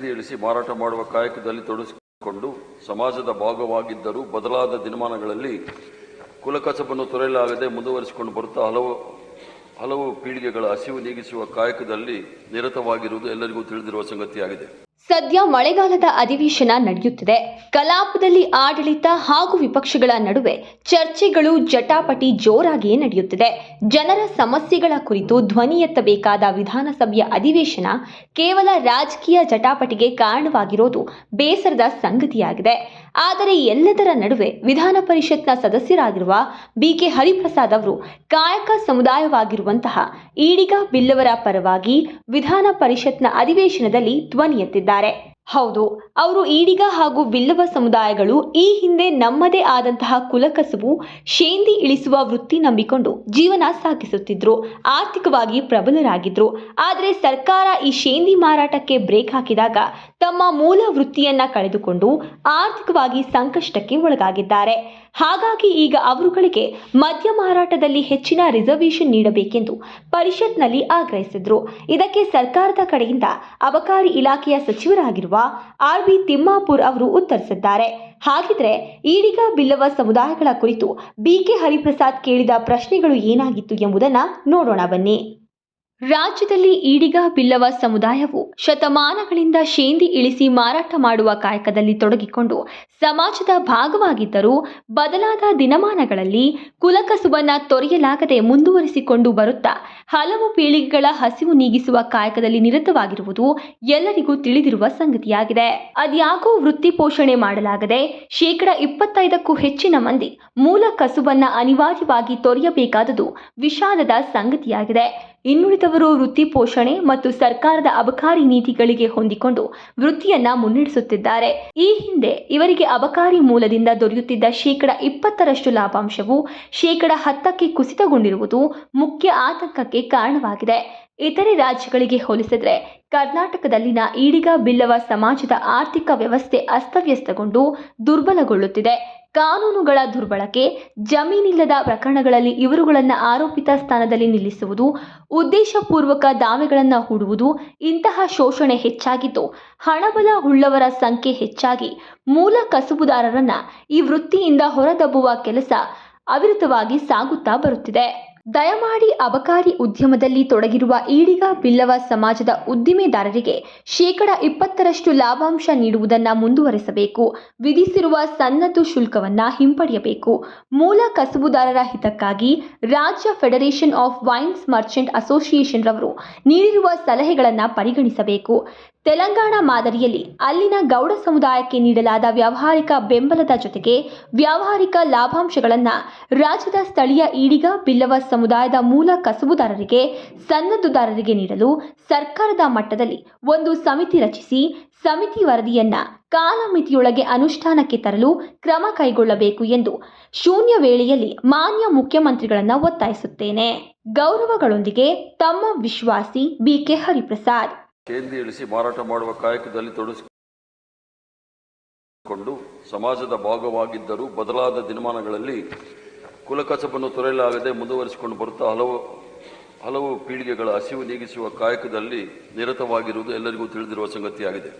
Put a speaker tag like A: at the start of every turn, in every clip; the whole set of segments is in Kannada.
A: ಕೇಂದ್ರ ಇಳಿಸಿ ಮಾರಾಟ ಮಾಡುವ ಕಾಯಕದಲ್ಲಿ ತೊಡಗಿಸಿಕೊಂಡು ಸಮಾಜದ ಭಾಗವಾಗಿದ್ದರೂ ಬದಲಾದ ದಿನಮಾನಗಳಲ್ಲಿ ಕುಲಕಸಬನ್ನು ತೊರೆಯಲಾಗದೆ ಮುಂದುವರಿಸಿಕೊಂಡು ಬರುತ್ತಾ ಹಲವು ಹಲವು ಪೀಳಿಗೆಗಳ ಹಸಿವು ನೀಗಿಸುವ ಕಾಯಕದಲ್ಲಿ ನಿರತವಾಗಿರುವುದು ಎಲ್ಲರಿಗೂ ತಿಳಿದಿರುವ ಸಂಗತಿಯಾಗಿದೆ.
B: ಸದ್ಯ ಮಳೆಗಾಲದ ಅಧಿವೇಶನ ನಡೆಯುತ್ತಿದೆ. ಕಲಾಪದಲ್ಲಿ ಆಡಳಿತ ಹಾಗೂ ವಿಪಕ್ಷಗಳ ನಡುವೆ ಚರ್ಚೆಗಳು ಜಟಾಪಟಿ ಜೋರಾಗಿಯೇ ನಡೆಯುತ್ತಿದೆ. ಜನರ ಸಮಸ್ಯೆಗಳ ಕುರಿತು ಧ್ವನಿ ಎತ್ತಬೇಕಾದ ವಿಧಾನಸಭೆಯ ಅಧಿವೇಶನ ಕೇವಲ ರಾಜಕೀಯ ಜಟಾಪಟಿಗೆ ಕಾರಣವಾಗಿರೋದು ಬೇಸರದ ಸಂಗತಿಯಾಗಿದೆ. ಆದರೆ ಎಲ್ಲದರ ನಡುವೆ ವಿಧಾನ ಪರಿಷತ್ನ ಸದಸ್ಯರಾಗಿರುವ ಬಿಕೆ ಹರಿಪ್ರಸಾದ್ ಅವರು ಕಾಯಕ ಸಮುದಾಯವಾಗಿರುವಂತಹ ಈಡಿಗ ಬಿಲ್ಲವರ ಪರವಾಗಿ ವಿಧಾನ ಪರಿಷತ್ನ ಅಧಿವೇಶನದಲ್ಲಿ ಧ್ವನಿ ಎತ್ತಿದ್ದಾರೆ ಹೌದು, ಅವರು ಈಡಿಗ ಹಾಗೂ ಬಿಲ್ಲವ ಸಮುದಾಯಗಳು ಈ ಹಿಂದೆ ನಮ್ಮದೇ ಆದಂತಹ ಕುಲಕಸುಬು, ಶೇಂದಿ ಇಳಿಸುವ ವೃತ್ತಿ ನಂಬಿಕೊಂಡು ಜೀವನ ಸಾಗಿಸುತ್ತಿದ್ರು, ಆರ್ಥಿಕವಾಗಿ ಪ್ರಬಲರಾಗಿದ್ರು. ಆದರೆ ಸರ್ಕಾರ ಈ ಶೇಂದಿ ಮಾರಾಟಕ್ಕೆ ಬ್ರೇಕ್ ಹಾಕಿದಾಗ ತಮ್ಮ ಮೂಲ ವೃತ್ತಿಯನ್ನ ಕಳೆದುಕೊಂಡು ಆರ್ಥಿಕವಾಗಿ ಸಂಕಷ್ಟಕ್ಕೆ ಒಳಗಾಗಿದ್ದಾರೆ. ಹಾಗಾಗಿ ಈಗ ಅವರುಗಳಿಗೆ ಮದ್ಯ ಮಾರಾಟದಲ್ಲಿ ಹೆಚ್ಚಿನ ರಿಸರ್ವೇಶನ್ ನೀಡಬೇಕೆಂದು ಪರಿಷತ್ನಲ್ಲಿ ಆಗ್ರಹಿಸಿದ್ರು. ಇದಕ್ಕೆ ಸರ್ಕಾರದ ಕಡೆಯಿಂದ ಅಬಕಾರಿ ಇಲಾಖೆಯ ಸಚಿವರಾಗಿರುವ ಆರ್ ಬಿ ತಿಮ್ಮಾಪುರ್ ಅವರು ಉತ್ತರಿಸಿದ್ದಾರೆ. ಹಾಗಿದ್ರೆ ಈಡಿಗ ಬಿಲ್ಲವ ಸಮುದಾಯಗಳ ಕುರಿತು ಬಿಕೆ ಹರಿಪ್ರಸಾದ್ ಕೇಳಿದ ಪ್ರಶ್ನೆಗಳು ಏನಾಗಿತ್ತು ಎಂಬುದನ್ನ ನೋಡೋಣ ಬನ್ನಿ. ರಾಜ್ಯದಲ್ಲಿ ಈಡಿಗ ಬಿಲ್ಲವ ಸಮುದಾಯವು ಶತಮಾನಗಳಿಂದ ಶೇಂದಿ ಇಳಿಸಿ ಮಾರಾಟ ಮಾಡುವ ಕಾಯಕದಲ್ಲಿ ತೊಡಗಿಕೊಂಡು ಸಮಾಜದ ಭಾಗವಾಗಿದ್ದರೂ ಬದಲಾದ ದಿನಮಾನಗಳಲ್ಲಿ ಕುಲಕಸುಬನ್ನ ತೊರೆಯಲಾಗದೆ ಮುಂದುವರಿಸಿಕೊಂಡು ಬರುತ್ತಾ ಹಲವು ಪೀಳಿಗೆಗಳ ಹಸಿವು ನೀಗಿಸುವ ಕಾಯಕದಲ್ಲಿ ನಿರತವಾಗಿರುವುದು ಎಲ್ಲರಿಗೂ ತಿಳಿದಿರುವ ಸಂಗತಿಯಾಗಿದೆ. ಅದ್ಯಾಕೋ ವೃತ್ತಿ ಪೋಷಣೆ ಮಾಡಲಾಗದೆ ಶೇಕಡ ಇಪ್ಪತ್ತೈದಕ್ಕೂ ಹೆಚ್ಚಿನ ಮಂದಿ ಮೂಲ ಕಸುಬನ್ನ ಅನಿವಾರ್ಯವಾಗಿ ತೊರೆಯಬೇಕಾದದು ವಿಷಾದದ ಸಂಗತಿಯಾಗಿದೆ. ಇನ್ನುಳಿದವರು ವೃತ್ತಿ ಪೋಷಣೆ ಮತ್ತು ಸರ್ಕಾರದ ಅಬಕಾರಿ ನೀತಿಗಳಿಗೆ ಹೊಂದಿಕೊಂಡು ವೃತ್ತಿಯನ್ನ ಮುನ್ನಡೆಸುತ್ತಿದ್ದಾರೆ. ಈ ಹಿಂದೆ ಇವರಿಗೆ ಅಬಕಾರಿ ಮೂಲದಿಂದ ದೊರೆಯುತ್ತಿದ್ದ ಶೇಕಡ ಇಪ್ಪತ್ತರಷ್ಟು ಲಾಭಾಂಶವು ಶೇಕಡ ಹತ್ತಕ್ಕೆ ಕುಸಿತಗೊಂಡಿರುವುದು ಮುಖ್ಯ ಆತಂಕಕ್ಕೆ ಕಾರಣವಾಗಿದೆ. ಇತರೆ ರಾಜ್ಯಗಳಿಗೆ ಹೋಲಿಸಿದರೆ ಕರ್ನಾಟಕದಲ್ಲಿನ ಈಡಿಗ ಬಿಲ್ಲವ ಸಮಾಜದ ಆರ್ಥಿಕ ವ್ಯವಸ್ಥೆ ಅಸ್ತವ್ಯಸ್ತಗೊಂಡು ದುರ್ಬಲಗೊಳ್ಳುತ್ತಿದೆ. ಕಾನೂನುಗಳ ದುರ್ಬಳಕೆ, ಜಮೀನಿಲ್ಲದ ಪ್ರಕರಣಗಳಲ್ಲಿ ಇವರುಗಳನ್ನು ಆರೋಪಿತ ಸ್ಥಾನದಲ್ಲಿ ನಿಲ್ಲಿಸುವುದು, ಉದ್ದೇಶಪೂರ್ವಕ ದಾವೆಗಳನ್ನು ಹೂಡುವುದು ಇಂತಹ ಶೋಷಣೆ ಹೆಚ್ಚಾಗಿದ್ದು, ಹಣಬಲ ಉಳ್ಳವರ ಸಂಖ್ಯೆ ಹೆಚ್ಚಾಗಿ ಮೂಲ ಕಸುಬುದಾರರನ್ನ ಈ ವೃತ್ತಿಯಿಂದ ಹೊರದಬ್ಬುವ ಕೆಲಸ ಅವಿರತವಾಗಿ ಸಾಗುತ್ತಾ ಬರುತ್ತಿದೆ. ದಯಮಾಡಿ ಅಬಕಾರಿ ಉದ್ಯಮದಲ್ಲಿ ತೊಡಗಿರುವ ಈಡಿಗ ಬಿಲ್ಲವ ಸಮಾಜದ ಉದ್ದಿಮೆದಾರರಿಗೆ ಶೇಕಡ ಇಪ್ಪತ್ತರಷ್ಟು ಲಾಭಾಂಶ ನೀಡುವುದನ್ನು ಮುಂದುವರೆಸಬೇಕು. ವಿಧಿಸಿರುವ ಸನ್ನದ್ದು ಶುಲ್ಕವನ್ನು ಹಿಂಪಡೆಯಬೇಕು. ಮೂಲ ಕಸುಬುದಾರರ ಹಿತಕ್ಕಾಗಿ ರಾಜ್ಯ federation of wines merchant association ರವರು ನೀಡಿರುವ ಸಲಹೆಗಳನ್ನು ಪರಿಗಣಿಸಬೇಕು. ತೆಲಂಗಾಣ ಮಾದರಿಯಲ್ಲಿ ಅಲ್ಲಿನ ಗೌಡ ಸಮುದಾಯಕ್ಕೆ ನೀಡಲಾದ ವ್ಯಾವಹಾರಿಕ ಬೆಂಬಲದ ಜೊತೆಗೆ ವ್ಯಾವಹಾರಿಕ ಲಾಭಾಂಶಗಳನ್ನು ರಾಜ್ಯದ ಸ್ಥಳೀಯ ಈಡಿಗ ಬಿಲ್ಲವ ಸಮುದಾಯದ ಮೂಲ ಕಸುಬುದಾರರಿಗೆ, ಸನ್ನದ್ದುದಾರರಿಗೆ ನೀಡಲು ಸರ್ಕಾರದ ಮಟ್ಟದಲ್ಲಿ ಒಂದು ಸಮಿತಿ ರಚಿಸಿ, ಸಮಿತಿ ವರದಿಯನ್ನ ಕಾಲಮಿತಿಯೊಳಗೆ ಅನುಷ್ಠಾನಕ್ಕೆ ತರಲು ಕ್ರಮ ಕೈಗೊಳ್ಳಬೇಕು ಎಂದು ಶೂನ್ಯ ವೇಳೆಯಲ್ಲಿ ಮಾನ್ಯ ಮುಖ್ಯಮಂತ್ರಿಗಳನ್ನು ಒತ್ತಾಯಿಸುತ್ತೇನೆ. ಗೌರವಗಳೊಂದಿಗೆ ತಮ್ಮ ವಿಶ್ವಾಸಿ ಬಿಕೆ ಹರಿಪ್ರಸಾದ್.
A: ಕೇಂದ್ರ ಇಳಿಸಿ ಮಾರಾಟ ಮಾಡುವ ಕಾಯಕದಲ್ಲಿ ತೊಡಗಿಸಿಕೊಂಡು ಸಮಾಜದ ಭಾಗವಾಗಿದ್ದರೂ ಬದಲಾದ ದಿನಮಾನಗಳಲ್ಲಿ ಕುಲಕಸಬನ್ನು ತೊರೆಯಲಾಗದೆ ಮುಂದುವರಿಸಿಕೊಂಡು ಬರುತ್ತಾ ಹಲವು ಹಲವು ಪೀಳಿಗೆಗಳ ಹಸಿವು ನೀಗಿಸುವ ಕಾಯಕದಲ್ಲಿ ನಿರತವಾಗಿರುವುದು ಎಲ್ಲರಿಗೂ ತಿಳಿದಿರುವ ಸಂಗತಿಯಾಗಿದೆ.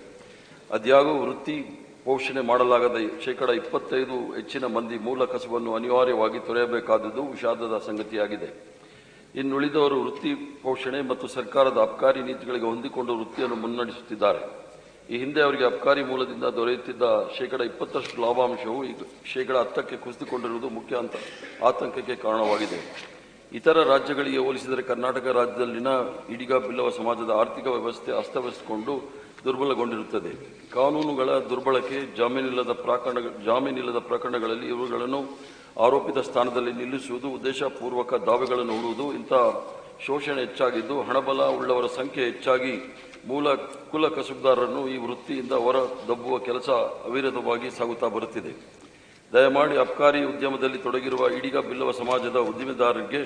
A: ಅದ್ಯಾಗೂ ವೃತ್ತಿ ಪೋಷಣೆ ಮಾಡಲಾಗದ ಶೇಕಡ ಇಪ್ಪತ್ತೈದು ಹೆಚ್ಚಿನ ಮಂದಿ ಮೂಲ ಕಸಬನ್ನು ಅನಿವಾರ್ಯವಾಗಿ ತೊರೆಯಬೇಕಾದುದು ವಿಷಾದದ ಸಂಗತಿಯಾಗಿದೆ. ಇನ್ನುಳಿದವರು ವೃತ್ತಿ ಪೋಷಣೆ ಮತ್ತು ಸರ್ಕಾರದ ಅಬ್ಕಾರಿ ನೀತಿಗಳಿಗೆ ಹೊಂದಿಕೊಂಡು ವೃತ್ತಿಯನ್ನು ಮುನ್ನಡೆಸುತ್ತಿದ್ದಾರೆ. ಈ ಹಿಂದೆ ಅವರಿಗೆ ಅಬ್ಕಾರಿ ಮೂಲದಿಂದ ದೊರೆಯುತ್ತಿದ್ದ ಶೇಕಡ ಇಪ್ಪತ್ತರಷ್ಟು ಲಾಭಾಂಶವು ಈಗ ಶೇಕಡ ಹತ್ತಕ್ಕೆ ಕುಸಿದುಕೊಂಡಿರುವುದು ಮುಖ್ಯ ಅಂತ ಆತಂಕಕ್ಕೆ ಕಾರಣವಾಗಿದೆ. ಇತರ ರಾಜ್ಯಗಳಿಗೆ ಹೋಲಿಸಿದರೆ ಕರ್ನಾಟಕ ರಾಜ್ಯದಲ್ಲಿನ ಇಡಿಗ ಬಿಲ್ಲವ ಸಮಾಜದ ಆರ್ಥಿಕ ವ್ಯವಸ್ಥೆ ಅಸ್ತವ್ಯಸ್ತಗೊಂಡು ದುರ್ಬಲಗೊಂಡಿರುತ್ತದೆ. ಕಾನೂನುಗಳ ದುರ್ಬಳಕೆ, ಜಾಮೀನಿಲ್ಲದ ಪ್ರಕರಣ ಜಾಮೀನಿಲ್ಲದ ಪ್ರಕರಣಗಳಲ್ಲಿ ಇವುಗಳನ್ನು ಆರೋಪಿತ ಸ್ಥಾನದಲ್ಲಿ ನಿಲ್ಲಿಸುವುದು ಉದ್ದೇಶಪೂರ್ವಕ ದಾವೆಗಳನ್ನು ಹೂಡುವುದು ಇಂಥ ಶೋಷಣೆ ಹೆಚ್ಚಾಗಿದ್ದು ಹಣಬಲ ಉಳ್ಳವರ ಸಂಖ್ಯೆ ಹೆಚ್ಚಾಗಿ ಮೂಲ ಕುಲ ಕಸುಬುದಾರರನ್ನು ಈ ವೃತ್ತಿಯಿಂದ ಹೊರ ದಬ್ಬುವ ಕೆಲಸ ಅವಿರತವಾಗಿ ಸಾಗುತ್ತಾ ಬರುತ್ತಿದೆ. ದಯಮಾಡಿ ಅಬ್ಕಾರಿ ಉದ್ಯಮದಲ್ಲಿ ತೊಡಗಿರುವ ಈಡಿಗ ಬಿಲ್ಲವ ಸಮಾಜದ ಉದ್ದಿಮೆದಾರರಿಗೆ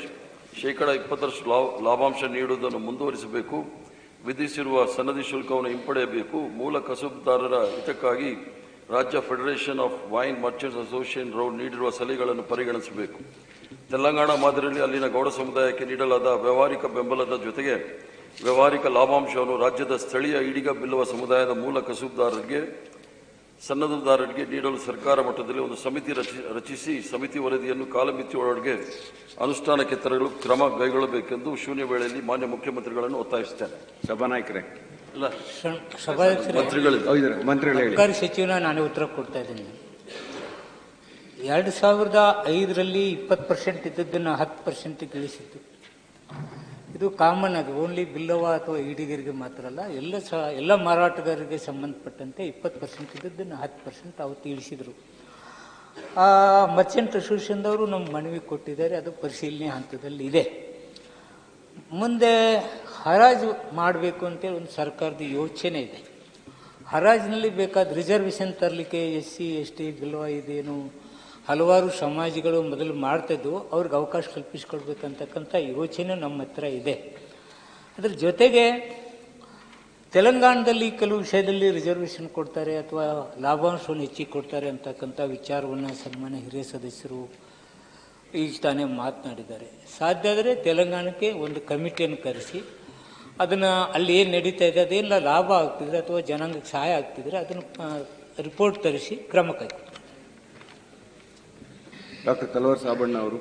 A: ಶೇಕಡ ಇಪ್ಪತ್ತರಷ್ಟು ಲಾಭಾಂಶ ನೀಡುವುದನ್ನು ಮುಂದುವರಿಸಬೇಕು. ವಿಧಿಸಿರುವ ಸನ್ನದಿ ಶುಲ್ಕವನ್ನು ಹಿಂಪಡೆಯಬೇಕು. ಮೂಲ ಕಸುಬುದಾರರ ಹಿತಕ್ಕಾಗಿ ರಾಜ್ಯ federation of wine merchants association road ನೀಡಿರುವ ಸಲಹೆಗಳನ್ನು ಪರಿಗಣಿಸಬೇಕು. ತೆಲಂಗಾಣ ಮಾದರಿಯಲ್ಲಿ ಅಲ್ಲಿನ ಗೌಡ ಸಮುದಾಯಕ್ಕೆ ನೀಡಲಾದ ವ್ಯವಹಾರಿಕ ಬೆಂಬಲದ ಜೊತೆಗೆ ವ್ಯವಹಾರಿಕ ಲಾಭಾಂಶವನ್ನು ರಾಜ್ಯದ ಸ್ಥಳೀಯ ಈಡಿಗ ಬಿಲ್ಲುವ ಸಮುದಾಯದ ಮೂಲ ಕಸೂಬುದಾರರಿಗೆ ಸನ್ನದ್ಧದಾರರಿಗೆ ನೀಡಲು ಸರ್ಕಾರ ಮಟ್ಟದಲ್ಲಿ ಒಂದು ಸಮಿತಿ ರಚಿ, ರಚಿಸಿ ಸಮಿತಿ ವರದಿಯನ್ನು ಕಾಲಮಿತಿಯೊಳಗೆ ಅನುಷ್ಠಾನಕ್ಕೆ ತರಲು ಕ್ರಮ ಕೈಗೊಳ್ಳಬೇಕೆಂದು ಶೂನ್ಯ ವೇಳೆಯಲ್ಲಿ ಮಾನ್ಯ ಮುಖ್ಯಮಂತ್ರಿಗಳನ್ನು ಒತ್ತಾಯಿಸುತ್ತೇನೆ.
C: ಸಭಾನಾಯಕರೇ
D: ಸರ್ಕಾರಿ ಸಚಿವನ ನಾನೇ ಉತ್ತರ ಕೊಡ್ತಾ ಇದ್ದೀನಿ. ಎರಡು ಸಾವಿರದ ಐದರಲ್ಲಿ ಇಪ್ಪತ್ತು ಪರ್ಸೆಂಟ್ ಇದ್ದದ್ದನ್ನು ಹತ್ತು ಪರ್ಸೆಂಟ್ ಇಳಿಸಿದ್ದು ಇದು ಕಾಮನ್ ಆಗಿ ಓನ್ಲಿ ಬಿಲ್ಲವ ಅಥವಾ ಈಡಿಗರಿಗೆ ಮಾತ್ರ ಅಲ್ಲ ಎಲ್ಲ ಸಹ ಎಲ್ಲ ಮಾರಾಟಗಾರರಿಗೆ ಸಂಬಂಧಪಟ್ಟಂತೆ ಇಪ್ಪತ್ತು ಪರ್ಸೆಂಟ್ ಇದ್ದದ್ದನ್ನು ಹತ್ತು ಪರ್ಸೆಂಟ್ ಅವತ್ತು ಇಳಿಸಿದರು ಆ ಮರ್ಚೆಂಟ್ ಅಸೋಸಿಯೇಷನ್ದವರು ನಮ್ಮ ಮನವಿ ಕೊಟ್ಟಿದ್ದಾರೆ ಅದು ಪರಿಶೀಲನೆ ಹಂತದಲ್ಲಿ ಇದೆ. ಮುಂದೆ ಹರಾಜು ಮಾಡಬೇಕು ಅಂತೇಳಿ ಒಂದು ಸರ್ಕಾರದ ಯೋಚನೆ ಇದೆ. ಹರಾಜಿನಲ್ಲಿ ಬೇಕಾದ ರಿಸರ್ವೇಷನ್ ತರಲಿಕ್ಕೆ ಎಸ್ ಸಿ ಎಸ್ ಟಿ ಬಿಲ್ವ ಇದೇನು ಹಲವಾರು ಸಮಾಜಗಳು ಮೊದಲು ಮಾಡ್ತಿದ್ವು, ಅವ್ರಿಗೆ ಅವಕಾಶ ಕಲ್ಪಿಸ್ಕೊಡ್ಬೇಕಂತಕ್ಕಂಥ ಯೋಚನೆ ನಮ್ಮ ಹತ್ರ ಇದೆ. ಅದ್ರ ಜೊತೆಗೆ ತೆಲಂಗಾಣದಲ್ಲಿ ಕೆಲವು ವಿಷಯದಲ್ಲಿ ರಿಸರ್ವೇಷನ್ ಕೊಡ್ತಾರೆ ಅಥವಾ ಲಾಭಾಂಶವನ್ನು ಹೆಚ್ಚಿಗೆ ಕೊಡ್ತಾರೆ ಅಂತಕ್ಕಂಥ ವಿಚಾರವನ್ನು ಸನ್ಮಾನ್ಯ ಹಿರಿಯ ಸದಸ್ಯರು ಈಗ ತಾನೇ ಮಾತನಾಡಿದ್ದಾರೆ. ಸಾಧ್ಯ ಆದರೆ ತೆಲಂಗಾಣಕ್ಕೆ ಒಂದು ಕಮಿಟಿಯನ್ನು ಕರೆಸಿ, ಅದನ್ನು ಅಲ್ಲಿ ಏನು ನಡೀತಾ ಇದೆ, ಅದೇನೆಲ್ಲ ಲಾಭ ಆಗ್ತಿದ್ರೆ ಅಥವಾ ಜನಾಂಗಕ್ಕೆ ಸಹಾಯ ಆಗ್ತಿದ್ರೆ ಅದನ್ನು ರಿಪೋರ್ಟ್ ತರಿಸಿ ಕ್ರಮ ಕೈ
C: ಡಾಕ್ಟರ್ ಕಲವರ್ ಸಾಬಣ್ಣ ಅವರು.